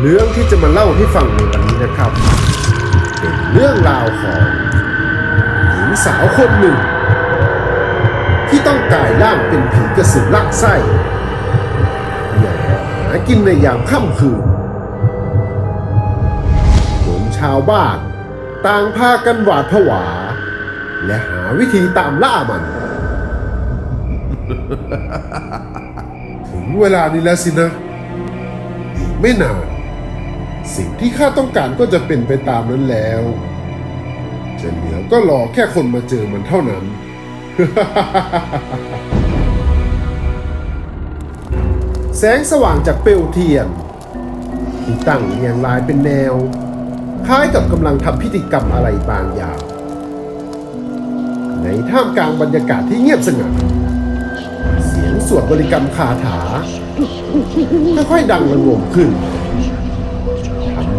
เรื่องที่จะมาเล่าให้ฟังในวันนี้นะครับ เป็นเรื่องราวของหญิงสาวคนหนึ่ง ที่ต้องกลายร่างเป็นผีกระสือลักไส้เพื่อหากินในยามค่ำคืนจนชาวบ้านต่างพากันหวาดผวา และหาวิธีตามล่ามัน ถึงเวลานี้แล้วสินะ ไม่นาน สิ่งที่ข้าต้องการก็จะเป็นไปตามนั้นแล้วจะเหลือก็รอแค่คนมาเจอมันเท่านั้น แสงสว่างจากเปลวเทียน ที่ตั้งเรียงรายเป็นแนว คล้ายกับกำลังทำพิธีกรรมอะไรบางอย่าง ในท่ามกลางบรรยากาศที่เงียบสงัด เสียงสวดบริกรรมคาถาค่อยๆดังระงมขึ้น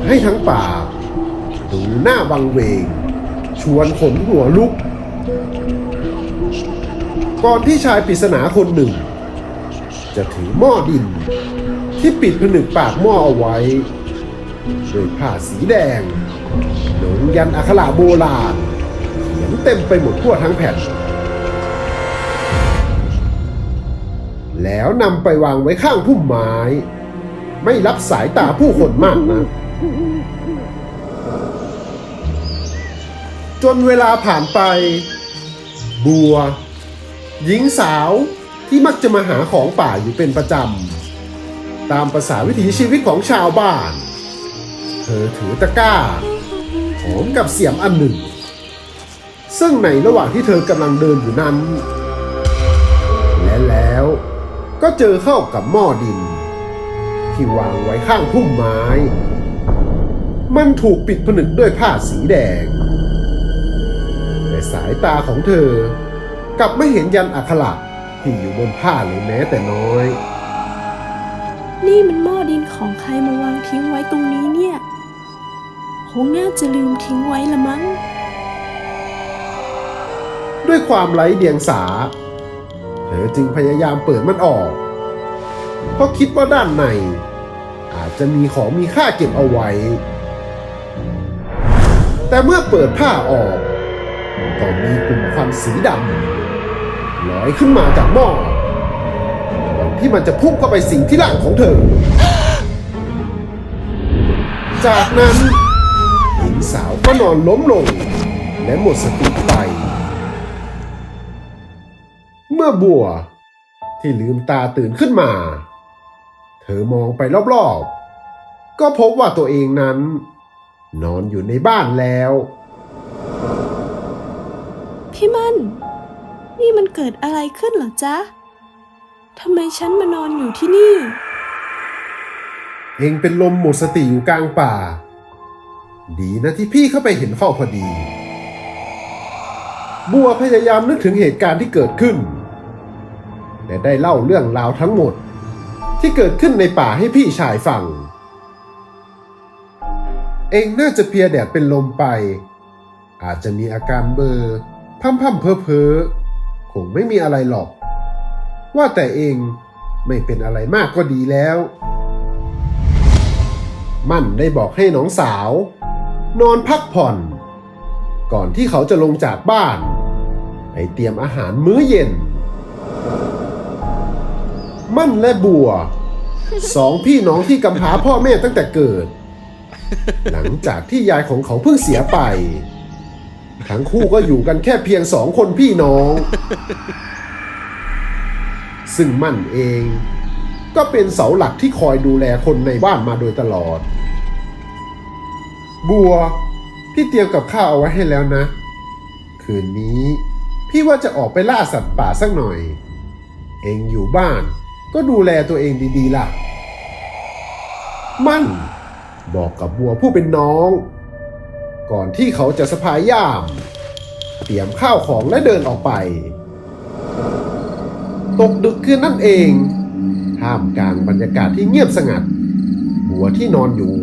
ให้ทั้งป่า ดูหน้าวังเวง ชวนขนหัวลุก ก่อนที่ชายปริศนาคนหนึ่ง จะถือหม้อดิน ที่ปิดผนึกปากหม้อเอาไว้ด้วยผ้าสีแดงหนงยันอักขระโบราณเขียนเต็มไปหมดทั่วทั้งแผ่น แล้วนำไปวางไว้ข้างพุ่มไม้ ไม่รับสายตาผู้คนมากนะ จนเวลาผ่านไป บัว หญิงสาวที่มักจะมาหาของป่าอยู่เป็นประจำ ตามภาษาวิถีชีวิตของชาวบ้าน เธอถือตะกร้าพร้อมกับเสียมอันหนึ่ง ซึ่งในระหว่างที่เธอกำลังเดินอยู่นั้น และแล้วก็เจอเข้ากับหม้อดิน ที่วางไว้ข้างพุ่มไม้ มันถูกปิดผนึกด้วยผ้าสีแดง แต่สายตาของเธอกลับไม่เห็นยันอักขระที่อยู่บนผ้าเลยแม้แต่น้อย นี่มันหม้อดินของใครมาวางทิ้งไว้ตรงนี้เนี่ย คงน่าจะลืมทิ้งไว้ละมั้ง ด้วยความไร้เดียงสา เธอจึงพยายามเปิดมันออก เพราะคิดว่าด้านในอาจจะมีของมีค่าเก็บเอาไว้ แต่เมื่อเปิดผ้าออกก็มีกลุ่มควันสีดำลอยขึ้นมาจากหม้อก่อนที่มันจะพุ่งเข้าไปสิงที่หลังของเธอ จากนั้นหญิงสาวก็นอนล้มลง และหมดสติไป เมื่อบัวที่ลืมตาตื่นขึ้นมา เธอมองไปรอบๆ ก็พบว่าตัวเองนั้น นอนอยู่ในบ้านแล้ว พี่มันนี่มันเกิดอะไรขึ้นเหรอจ๊ะทำไมฉันมานอนอยู่ที่นี่ เองเป็นลมหมดสติอยู่กลางป่า ดีนะที่พี่เข้าไปเห็นเข้าพอดี บัวพยายามนึกถึงเหตุการณ์ที่เกิดขึ้น และได้เล่าเรื่องราวทั้งหมด ที่เกิดขึ้นในป่าให้พี่ชายฟัง เองน่าจะเพียแดดเป็นลมไป อาจจะมีอาการเบลอร์พั่มๆเพอเพอคงไม่มีอะไรหรอก ว่าแต่เองไม่เป็นอะไรมากก็ดีแล้ว มั่นได้บอกให้น้องสาว นอนพักผ่อน ก่อนที่เขาจะลงจากบ้านไปเตรียมอาหารมื้อเย็น มั่นและบัว สองพี่น้องที่กำพร้าพ่อแม่ตั้งแต่เกิด หลังจากที่ยายของเขาเพิ่งเสียไป ทั้งคู่ก็อยู่กันแค่เพียงสองคนพี่น้อง ซึ่งมั่นเอง ก็เป็นเสาหลักที่คอยดูแลคนในบ้านมาโดยตลอด บัว พี่เตรียมกับข้าวเอาไว้ให้แล้วนะ คืนนี้ พี่ว่าจะออกไปล่าสัตว์ป่าสักหน่อย เองอยู่บ้านก็ดูแลตัวเองดีๆล่ะ มั่น บอกกับบัวผู้เป็นน้อง ก่อนที่เขาจะสะพายย่าม เตรียมข้าวของและเดินออกไป ตกดึกคืนนั่นเอง ท่ามกลางบรรยากาศที่เงียบสงัด บัวที่นอนอยู่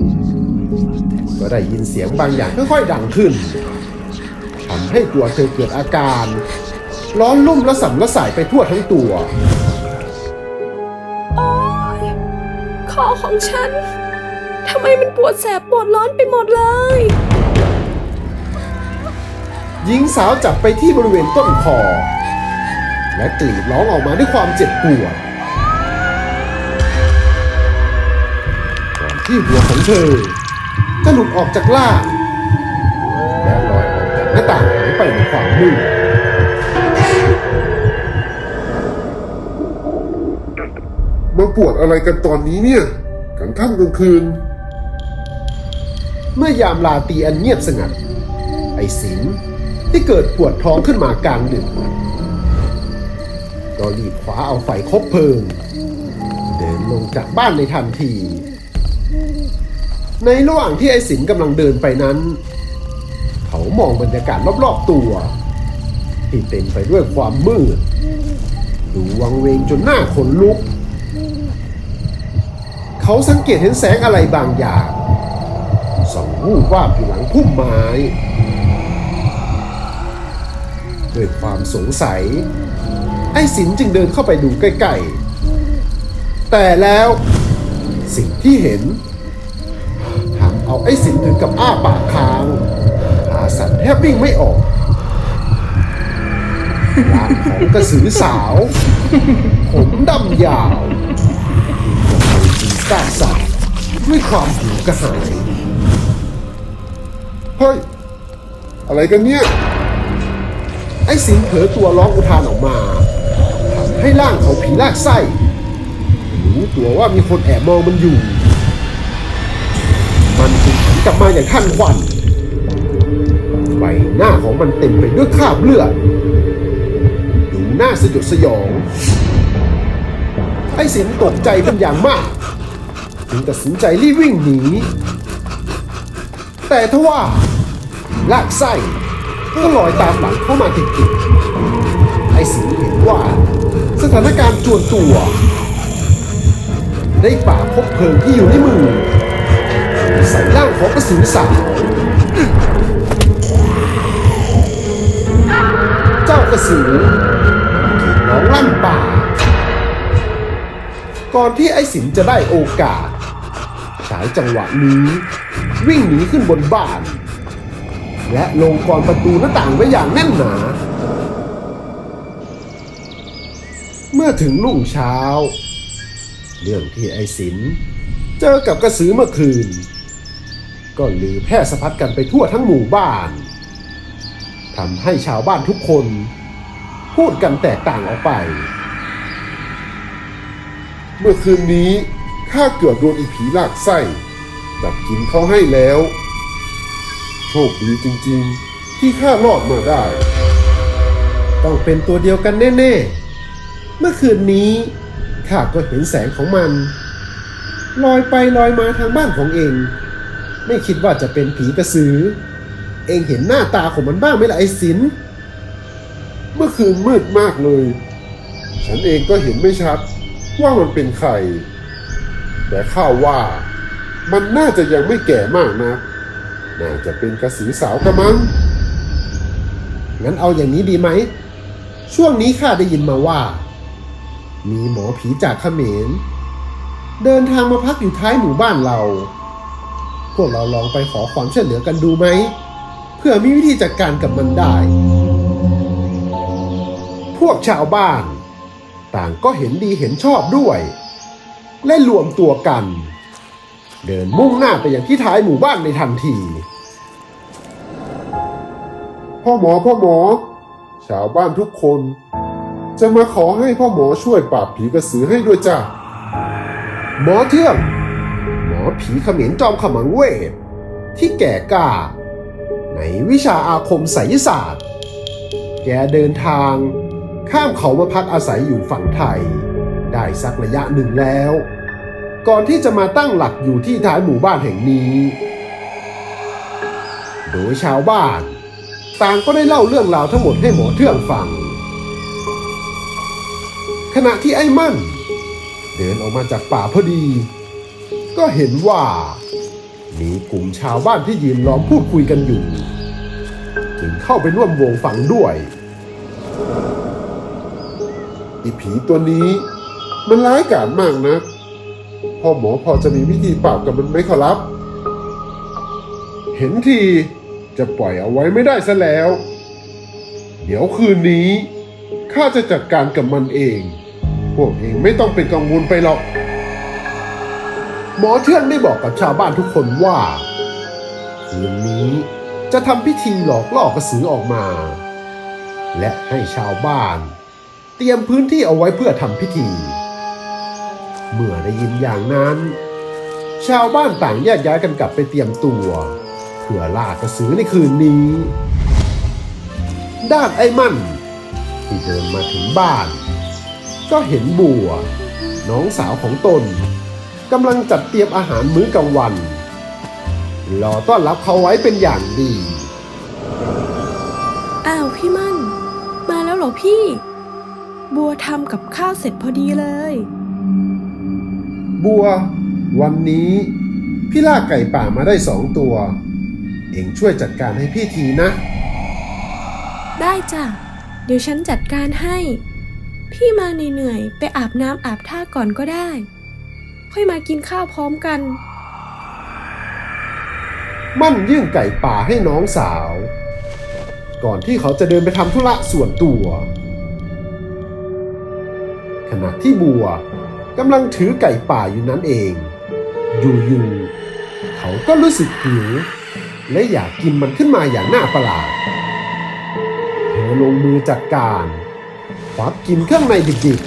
ก็ได้ยินเสียงบางอย่างค่อยๆดังขึ้นทำให้ตัวเธอเกิดอาการ ร้อนลุ่มและสั่นและสายไปทั่วทั้งตัว โอ๊ยคอของฉัน ทำไมมันปวดแสบปวดร้อนไปหมดเลย หญิงสาวจับไปที่บริเวณต้นคอ และกรีดร้องออกมาด้วยความเจ็บปวดก่อนที่หัวของเธอจะหลุดออกจากล่างและลอยออกจากหน้าต่างหายไปในความมืดมาปวดอะไรกันตอนนี้เนี่ยกลางค่ำกลางคืน เมื่อยามลาตีอันเงียบสงัด ไอ้สิงที่เกิดปวดท้องขึ้นมากลางดึกก็รีบคว้าเอาไฟคบเพลิง เดินลงจากบ้านในทันที ในระหว่างที่ไอ้สินกำลังเดินไปนั้น เขามองบรรยากาศรอบๆตัว ที่เต็มไปด้วยความมืดดูวังเวงจนหน้าขนลุก เขาสังเกตเห็นแสงอะไรบางอย่าง วูบวาบอยู่หลังพุ่มไม้ด้วยความสงสัย ไอ้สินจึงเดินเข้าไปดูใกล้ๆ แต่แล้วสิ่งที่เห็นทำเอาไอ้สินถึงกับอ้าปากค้างขาสั่นแทบวิ่งไม่ออกร่างของกระสือสาว ผมดำยาวมีกระสือจีก้าสั่นด้วยความหิวกระหาย เฮ้ย อะไรกันเนี่ย ไอ้สิงเผลอตัวร้องอุทานออกมาทำให้ร่างของผีลากไส้ รู้ตัวว่ามีคนแอบมองมันอยู่ มันจึงหันกลับมาอย่างทันควันใบหน้าของมันเต็มไปด้วยคราบเลือดดูหน้าสยดสยอง ไอ้สิงตกใจเป็นอย่างมาก จึงตัดสินใจรีบวิ่งหนี แต่ทว่าลากไส้ก็ลอยตามหลังเข้ามาติดๆไอ้สิงเห็นว่า สถานการณ์จวนตัว ได้ป่าพบเพลิงที่อยู่ในมือ ใส่ร่างของกระสือสาวเจ้ากระสือขีดร้องลั่นป่า ก่อนที่ไอ้สินจะได้โอกาสฉายจังหวะนี้ วิ่งหนีขึ้นบนบ้าน และลงกรประตูหน้าต่างไว้อย่างแน่นหนา เมื่อถึงรุ่งเช้า เรื่องที่ไอ้สินเจอกับกระสือเมื่อคืน ก็ลือแพร่สะพัดกันไปทั่วทั้งหมู่บ้านทำให้ชาวบ้านทุกคน พูดกันแตกต่างออกไป เมื่อคืนนี้ข้าเกือบโดนอีผีลากไส้ จับกินเขาให้แล้ว โชคดีจริงๆ ที่ข้ารอดมาได้ ต้องเป็นตัวเดียวกันแน่ๆ เมื่อคืนนี้ข้าก็เห็นแสงของมัน ลอยไปลอยมาทางบ้านของเอง ไม่คิดว่าจะเป็นผีกระสือ เองเห็นหน้าตาของมันบ้างไหมล่ะไอ้สินเมื่อคืนมืดมากเลย ฉันเองก็เห็นไม่ชัดว่ามันเป็นใคร แต่ข้าว่า มันน่าจะยังไม่แก่มากนะ น่าจะเป็นกระสือสาวกระมัง งั้นเอาอย่างนี้ดีไหม ช่วงนี้ข้าได้ยินมาว่า มีหมอผีจากเขมร เดินทางมาพักอยู่ท้ายหมู่บ้านเรา พวกเราลองไปขอความช่วยเหลือกันดูไหม เพื่อมีวิธีจัดการกับมันได้ พวกชาวบ้าน ต่างก็เห็นดีเห็นชอบด้วย และรวมตัวกัน เดินมุ่งหน้าไปยังที่ท้ายหมู่บ้านในทันที พ่อหมอพ่อหมอ ชาวบ้านทุกคน จะมาขอให้พ่อหมอช่วยปราบผีกระสือให้ด้วยจ้ะหมอเทื่องหมอผีเขมรจอมขมังเวทที่แก่กล้า ในวิชาอาคมไสยศาสตร์ แกเดินทาง ข้ามเขามาพักอาศัยอยู่ฝั่งไทย ได้สักระยะหนึ่งแล้ว ก่อนที่จะมาตั้งหลักอยู่ที่ท้ายหมู่บ้านแห่งนี้ โดยชาวบ้าน ต่างก็ได้เล่าเรื่องราวทั้งหมดให้หมอเทื่องฟัง ขณะที่ไอ้มั่น เดินออกมาจากป่าพอดี ก็เห็นว่า มีกลุ่มชาวบ้านที่ยืนล้อมพูดคุยกันอยู่ จึงเข้าไปร่วมวงฟังด้วยอีผีตัวนี้มันร้ายกาจมากนะผ พ่อหมอพอจะมีวิธีปราบกับมันไหมขอรับ เห็นทีจะปล่อยเอาไว้ไม่ได้ซะแล้ว เดี๋ยวคืนนี้ข้าจะจัดการกับมันเอง พวกเองไม่ต้องเป็นกังวลไปหรอก หมอเทืองได้บอกกับชาวบ้านทุกคนว่า คืนนี้จะทำพิธีหลอกล่อกระสือออกมา และให้ชาวบ้าน เตรียมพื้นที่เอาไว้เพื่อทำพิธี เมื่อได้ยินอย่างนั้น ชาวบ้านต่างแยกย้ายกันกลับไปเตรียมตัวเพื่อล่ากระสือในคืนนี้ ด้านไอ้มั่น ที่เดินมาถึงบ้าน ก็เห็นบัว น้องสาวของตนกำลังจัดเตรียมอาหารมื้อกลางวันรอต้อนรับเขาไว้เป็นอย่างดี อ้าวพี่มั่น มาแล้วเหรอพี่ บัวทำกับข้าวเสร็จพอดีเลย บัว วันนี้ พี่ล่าไก่ป่ามาได้สองตัว เองช่วยจัดการให้พี่ทีนะ ได้จ้ะ เดี๋ยวฉันจัดการให้ พี่มาเหนื่อยๆไปอาบน้ำอาบท่าก่อนก็ได้ ค่อยมากินข้าวพร้อมกัน มั่นยื่นไก่ป่าให้น้องสาว ก่อนที่เขาจะเดินไปทำธุระส่วนตัว ขณะที่บัว กำลังถือไก่ป่าอยู่นั้นเอง อยู่ๆเขาก็รู้สึกหิว และอยากกินมันขึ้นมาอย่างน่าประหลาดเธอลงมือจัดการควักกินเครื่องในดิบ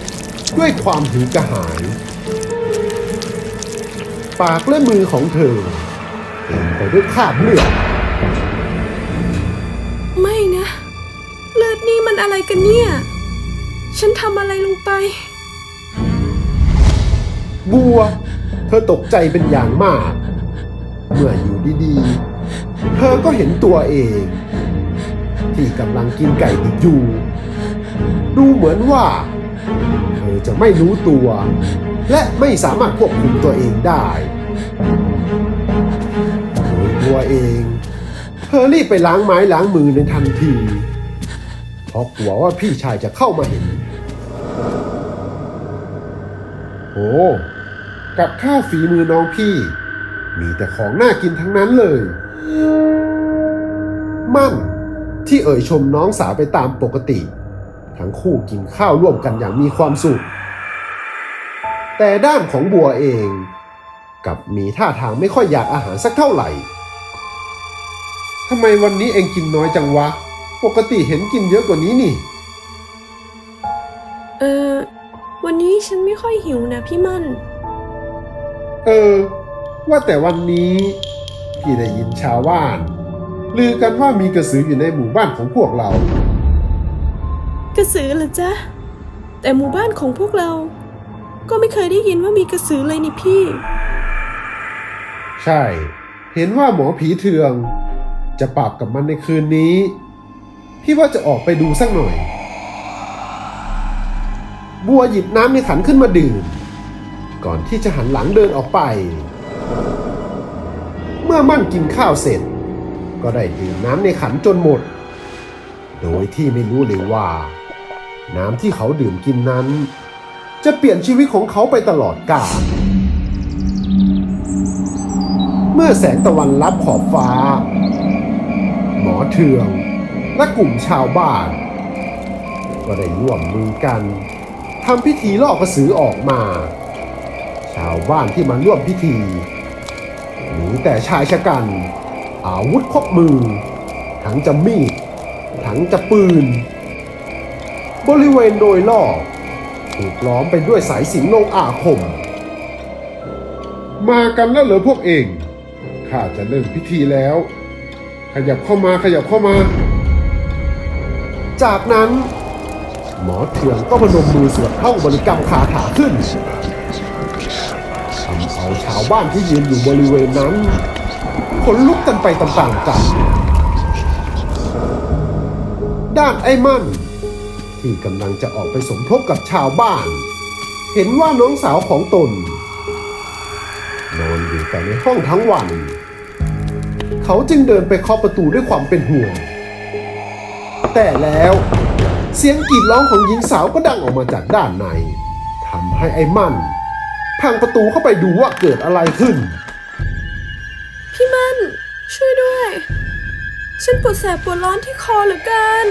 ๆด้วยความหิวกระหาย ปากและมือของเธอเต็มไปด้วยคราบเลือดไม่นะ เลือดนี่มันอะไรกันเนี่ย ฉันทำอะไรลงไป บัว เธอตกใจเป็นอย่างมาก เมื่ออยู่ดีๆ เธอก็เห็นตัวเอง ที่กำลังกินไก่ดิบอยู่ ดูเหมือนว่า เธอจะไม่รู้ตัว และไม่สามารถควบคุมตัวเองได้โดยบัวเอง เธอรีบไปล้างไม้ล้างมือในทันที เพราะกลัวว่าพี่ชายจะเข้ามาเห็น โอ้ กับข้าวฝีมือน้องพี่ มีแต่ของน่ากินทั้งนั้นเลย มั่นที่เอ่ยชมน้องสาวไปตามปกติ ทั้งคู่กินข้าวร่วมกันอย่างมีความสุข แต่ด้านของบัวเอง กับมีท่าทางไม่ค่อยอยากอาหารสักเท่าไหร่ทำไมวันนี้เองกินน้อยจังวะ ปกติเห็นกินเยอะกว่านี้นี่ เออ วันนี้ฉันไม่ค่อยหิวนะพี่มั่น เออ ว่าแต่วันนี้พี่ได้ยินชาวบ้าน ลือกันว่ามีกระสืออยู่ในหมู่บ้านของพวกเรา กระสือเหรอจ๊ะ แต่หมู่บ้านของพวกเรา ก็ไม่เคยได้ยินว่ามีกระสือเลยนี่พี่ ใช่ เห็นว่าหมอผีเทือง จะปราบกับมันในคืนนี้ พี่ว่าจะออกไปดูสักหน่อย บัวหยิบน้ำในขันขึ้นมาดื่ม ก่อนที่จะหันหลังเดินออกไป เมื่อมั่นกินข้าวเสร็จ ก็ได้ดื่มน้ำในขันจนหมด โดยที่ไม่รู้เลยว่า น้ำที่เขาดื่มกินนั้น จะเปลี่ยนชีวิตของเขาไปตลอดกาลเมื่อแสงตะวันลับขอบฟ้า หมอเทืองและกลุ่มชาวบ้าน ก็ได้ร่วมมือกันทำพิธีล่อกระสือออกมาาวบ้านที่มาร่วมพิธีมีแต่ชายชะกัน อาวุธครบมือ ทั้งจะมีด ทั้งจะปืน บริเวณโดยรอบถูกล้อมไปด้วยสายสิญจนลงอาคม มากันแล้วเหรอพวกเอง ข้าจะเริ่มพิธีแล้ว ขยับเข้ามาขยับเข้ามา จากนั้น หมอเถืองก็พนมมือสวดท่องบริกรรมคาถาขึ้นาชาวบ้านที่ยืนอยู่บริเวณนั้นขนลุกกันไปต่ามๆกัน ด้านไอ้มั่น ที่กำลังจะออกไปสมทบกับชาวบ้าน เห็นว่าน้องสาวของตน นอนอยู่แต่ในห้องทั้งวัน เขาจึงเดินไปเคาะประตูด้วยความเป็นห่วง แต่แล้วเสียงกรีดร้องของหญิงสาวก็ดังออกมาจากด้านในทำให้ไอ้มั่น พังประตูเข้าไปดูว่าเกิดอะไรขึ้น พี่มัน ช่วยด้วย ฉันปวดแสบปวดร้อนที่คอเหลือเกิน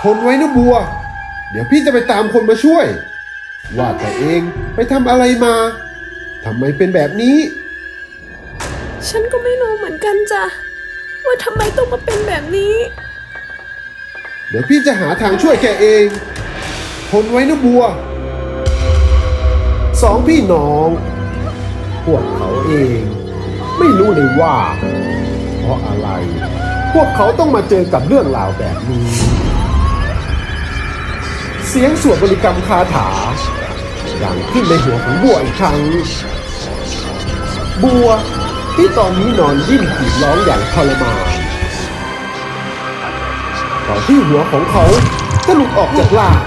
ทนไว้นะบัว เดี๋ยวพี่จะไปตามคนมาช่วย ว่าแต่เองไปทำอะไรมาทำไมเป็นแบบนี้ ฉันก็ไม่รู้เหมือนกันจ้ะ ว่าทำไมต้องมาเป็นแบบนี้ เดี๋ยวพี่จะหาทางช่วยแกเอง ทนไว้นะบัว สองพี่น้อง พวกเขาเอง ไม่รู้เลยว่า เพราะอะไร พวกเขาต้องมาเจอกับเรื่องราวแบบนี้ เสียงสวดบริกรรมคาถาดังขึ้นในหัวของบัวอีกครั้ง บัวที่ตอนนี้นอนดิ้นกรีดร้องอย่างทรมานก่อนที่หัวของเขาจะหลุดออกจากล่าง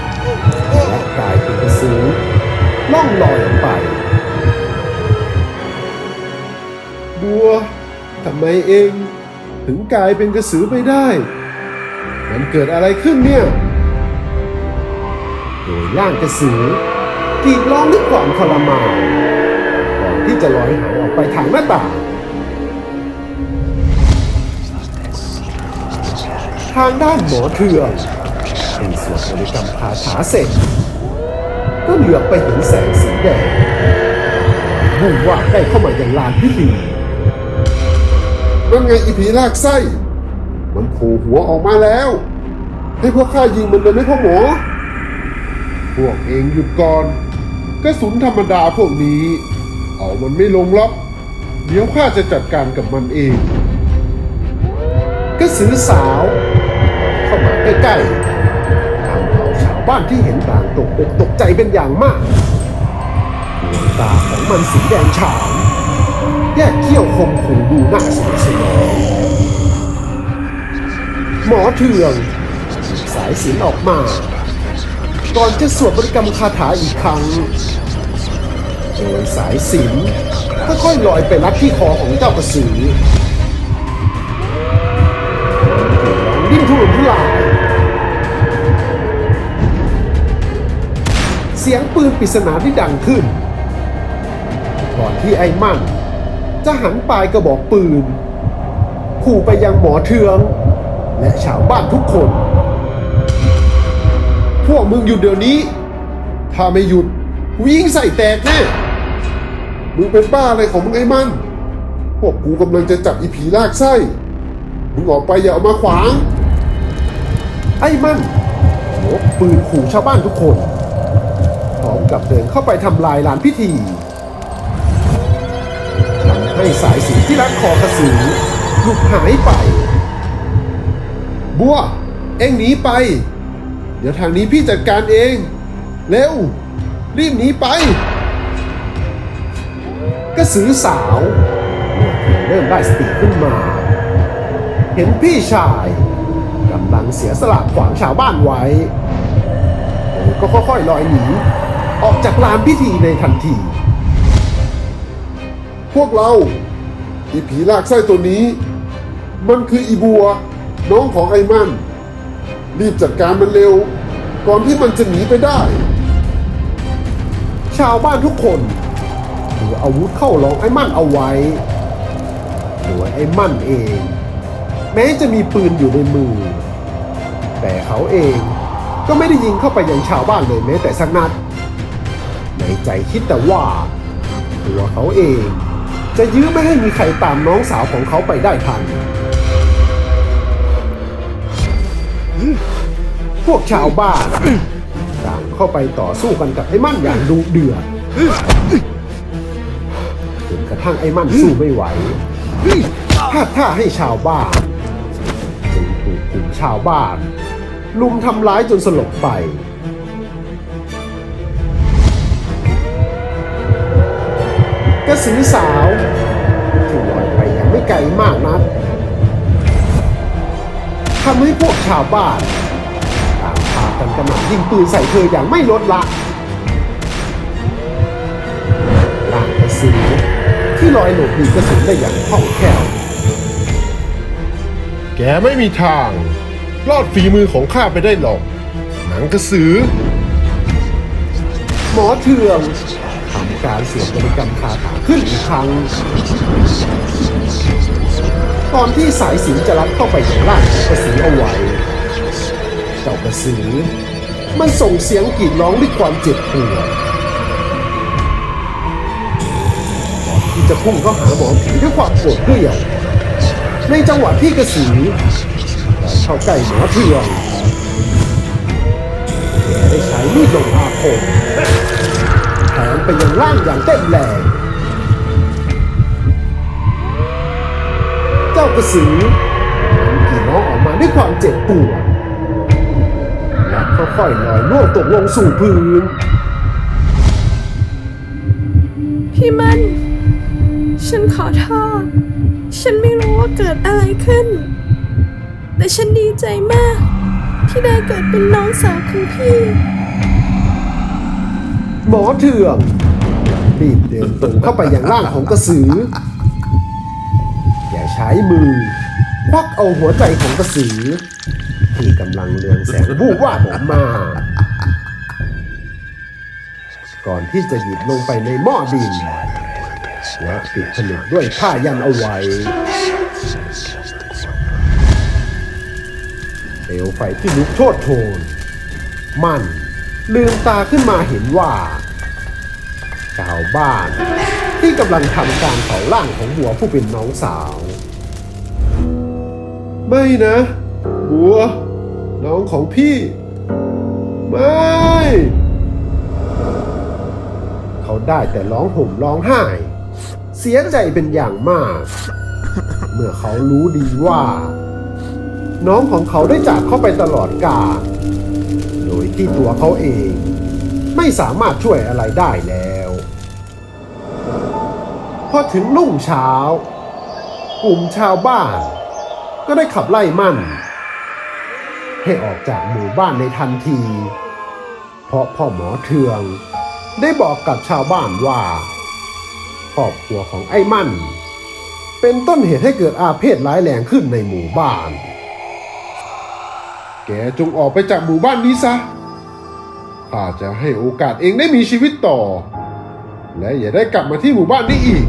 และกลายเป็นกระสือ ล่องลอยออกไป บัวทำไมเองถึงกลายเป็นกระสือไปได้ มันเกิดอะไรขึ้นเนี่ย โดยร่างกระสือกรีดร้องด้วยความทรมานก่อนที่จะลอยหายออกไปทางหน้าต่างทางด้านหมอเทืองเป็นส่วดบริกรรมคาถาเสร็จ ก็เหลือบไปเห็นแสงสีแดงมุ่งว่าบได้เข้ามายังลานพิธีนั่นไงอีผีลากไส้ มันโผล่หัวออกมาแล้ว ให้พวกข้ายิงมันเลยไหมพ่อหมอ พวกเองหยุดก่อนกระสุนธรรมดาพวกนี้ เอามันไม่ลงล็อกเดี๋ยวข้าจะจัดการกับมันเองก็สือสาว เข้ามาใกล้ๆทำเอาชาวบ้านที่เห็นต่างตก อกตกใจเป็นอย่างมากดวงตาของมันสีแดงฉานแยกเขี้ยวคมขู่ดูน้าสยดสยองหมอเทือง สายสินออกมา ก่อนจะสวดบริกรรมคาถาอีกครั้งโดยสายสินค่อยๆลอยไปรัดที่คอของเจ้ากระสือร้องดิ้นทุรนทุราย สียงปืนปริศนาที่ดังขึ้น ก่อนที่ไอ้มั่น จะหันปลายกระบอกปืน ขู่ไปยังหมอเทือง และชาวบ้านทุกคน พวกมึงหยุดเดี๋ยวนี้ ถ้าไม่หยุดกูยิงใส่แตกแน่มึงเป็นบ้าอะไรของมึงไอ้มันพวกกูกำลังจะจับอีผีลากไส้ มึงออกไปอย่าเอามาขวาง ไอ้มั่นยกปืนขู่ชาวบ้านทุกคน พร้อมกับเดินเข้าไปทำลายลานพิธีทำให้สายสินที่รัดคอกระสือหลุดหายไป บัว เอ็งหนีไป เดี๋ยวทางนี้พี่จัดการเอง เร็ว รีบหนีไป กระสือสาวเมื่อเริ่มได้สติขึ้นมา เห็นพี่ชายกำลังเสียสละขวางชาวบ้านไว้ก็ค่อยๆลอยหนี ออกจากลานพิธีในทันที พวกเราอีผีลากไส้ตัวนี้ มันคืออีบัว น้องของไอ้มัน รีบจัดการมันเร็ว ก่อนที่มันจะหนีไปได้ ชาวบ้านทุกคนถืออาวุธเข้าล้องไอ้มั่นเอาไว้โดยไอ้มั่นเอง แม้จะมีปืนอยู่ในมือ แต่เขาเองก็ไม่ได้ยิงเข้าไปยังชาวบ้านเลยแม้แต่สักนัดใน ใจคิดแต่ว่าตัวเขาเอง จะยื้อไม่ให้มีใครตามน้องสาวของเขาไปได้ทัน พวกชาวบ้านต่างเข้าไปต่อสู้กันกับไอ้มั่นอย่างดุเดือดจนกระทั่งไอ้มั่นสู้ไม่ไหวพลาดท่าให้ชาวบ้านจึงถูกกลุ่มชาวบ้าน ลุมทำร้ายจนสลบไป สือสาวที่ลอยไปยังไม่ไกลมากนักทำให้พวกชาวบ้านต่างพากันกระหน่ำยิงปืนใส่เธออย่างไม่ลดละร่างกระสือที่ลอยหลบหนีกระสุนได้อย่างคล่องแคล่วแกไม่มีทาง รอดฝีมือของข้าไปได้หรอก หนังกระสือ หมอเทืองทำการเสวดบริกรรมคาถา ขึ้นอีกครั้ง ตอนที่สายสินจะรัดเข้าไปในร่างของกระสือเอาไว้ เจ้ากระสือ มันส่งเสียงกรีดร้องด้วยความเจ็บปวดก่อนที่จะพุ่งเข้าหาหมอผีด้วยความโกรธเกรี้ยวในจังหวะที่กระสือได้เข้าใกล้หมอเทืองแกได้ใช้มีดลงอาคมแทงไปยังร่างอย่างเต็มแรง เจ้ากระสือมันกรีดร้องออกมาด้วยความเจ็บปวดและค่อยๆลอยล่วงตกลงสู่พื้น พี่มัน ฉันขอโทษ ฉันไม่รู้ว่าเกิดอะไรขึ้น แต่ฉันดีใจมาก ที่ได้เกิดเป็นน้องสาวของพี่ หมอเถื่องรีบเดินตรงเข้าไปยังร่างของกระสือ อย่าใช้มือ ควักเอาหัวใจของกระสือ ที่กำลังเรืองแสงบูบวาบออกมา ก่อนที่จะหยิบลงไปในหม้อดินและปิดผนึกด้วยผ้ายันเอาไว้เปลวไฟที่ลุกโชดโชน มันลืมตาขึ้นมาเห็นว่าชาวบ้านที่กำลังทำการเผาร่างของบัวผู้เป็นน้องสาว ไม่นะ บัว น้องของพี่ ไม่ เขาได้แต่ร้องห่มร้องไห้ เสียใจเป็นอย่างมาก เมื่อเขารู้ดีว่า น้องของเขาได้จากเข้าไปตลอดกาลโดยที่ตัวเขาเอง ไม่สามารถช่วยอะไรได้แล้วพอถึงรุ่งเช้ากลุ่มชาวบ้าน ก็ได้ขับไล่มั่นให้ออกจากหมู่บ้านในทันที เพราะพ่อหมอเทือง ได้บอกกับชาวบ้านว่าครอบครัวของไอ้มั่น เป็นต้นเหตุให้เกิดอาเพศร้ายแรงขึ้นในหมู่บ้าน แกจงออกไปจากหมู่บ้านนี้ซะข้าจะให้โอกาสเองได้มีชีวิตต่อ และอย่าได้กลับมาที่หมู่บ้านนี้อีก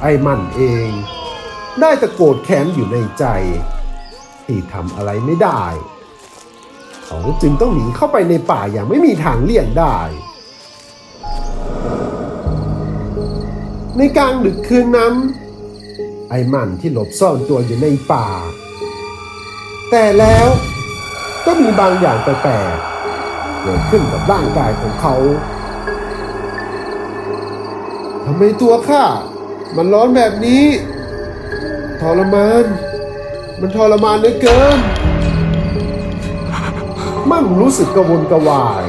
ไอ้มันเอง ได้แตะโกนแค้นอยู่ในใจ ที่ทำอะไรไม่ได้เขาจึงต้องหนีเข้าไปในป่าอย่างไม่มีทางเลี่ยงได้ ในกลางดึกคืนนั้น ไอ้มันที่หลบซ่อนตัวอยู่ในป่า แต่แล้วก็มีบางอย่างแปลกๆเกิดขึ้นกับร่างกายของเขาทำไมตัวข้ามันร้อนแบบนี้ ทรมาน มันทรมานเหลือเกิน มั่งรู้สึกกระวนกระวาย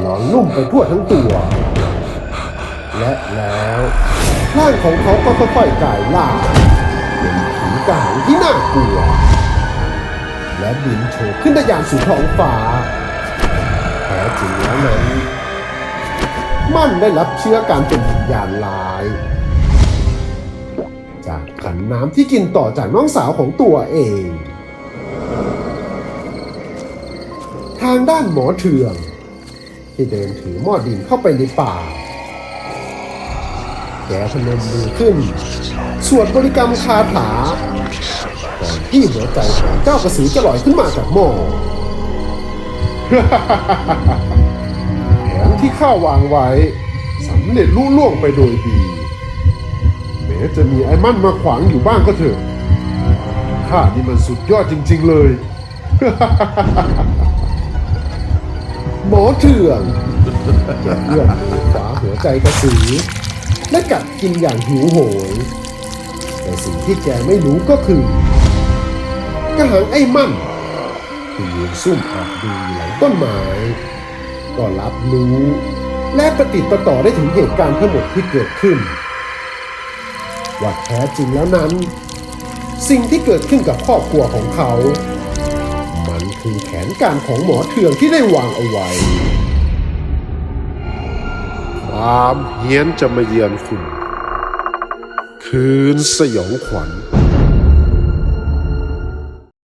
หลอนลุ่มไปทั่วทั้งตัว และแล้วร่างของเขาก็ค่อยๆกลายล่างเป็นผีกระหังที่น่ากลัว และบินโฉบขึ้นทะยานสู่ท้องฟ้าแท้จริงแล้วนั้น มั่นได้รับเชื้อการเป็นวิญญาณร้าย ขันน้ำที่กินต่อจากน้องสาวของตัวเอง ทางด้านหมอเถือง ที่เดินถือหม้อดินเข้าไปในป่า แกพนมมือขึ้น สวดบริกรรมคาถาก่อนที่หัวใจของเจ้ากระสือจะลอยขึ้นมาจากหม้อแผนที่ข้าวางไว้สำเร็จลุล่วงไปโดยดี ม้จะมีไอ้มั่นมาขวางอยู่บ้างก็เถอะ ข้านี่มันสุดยอดจริง ๆเลย หมอเถื่อนแกเอื้อมมือขวาหัวใจกระสือ และกัดกินอย่างหิวโหย แต่สิ่งที่แกไม่รู้ก็คือกระหังไอ้มั่นที่ยืนซุ่มอาบดูอยู่หลังต้นไม้ ก็รับรู้ และประติดประต่อได้ถึงเหตุการณ์ทั้งหมดที่เกิดขึ้น ว่าแท้จริงแล้วนั้น สิ่งที่เกิดขึ้นกับครอบครัวของเขา มันคือแผนการของหมอเถื่องที่ได้วางเอาไว้ความเฮี้ยนจะมาเยือนคุณ คืนสยองขวัญ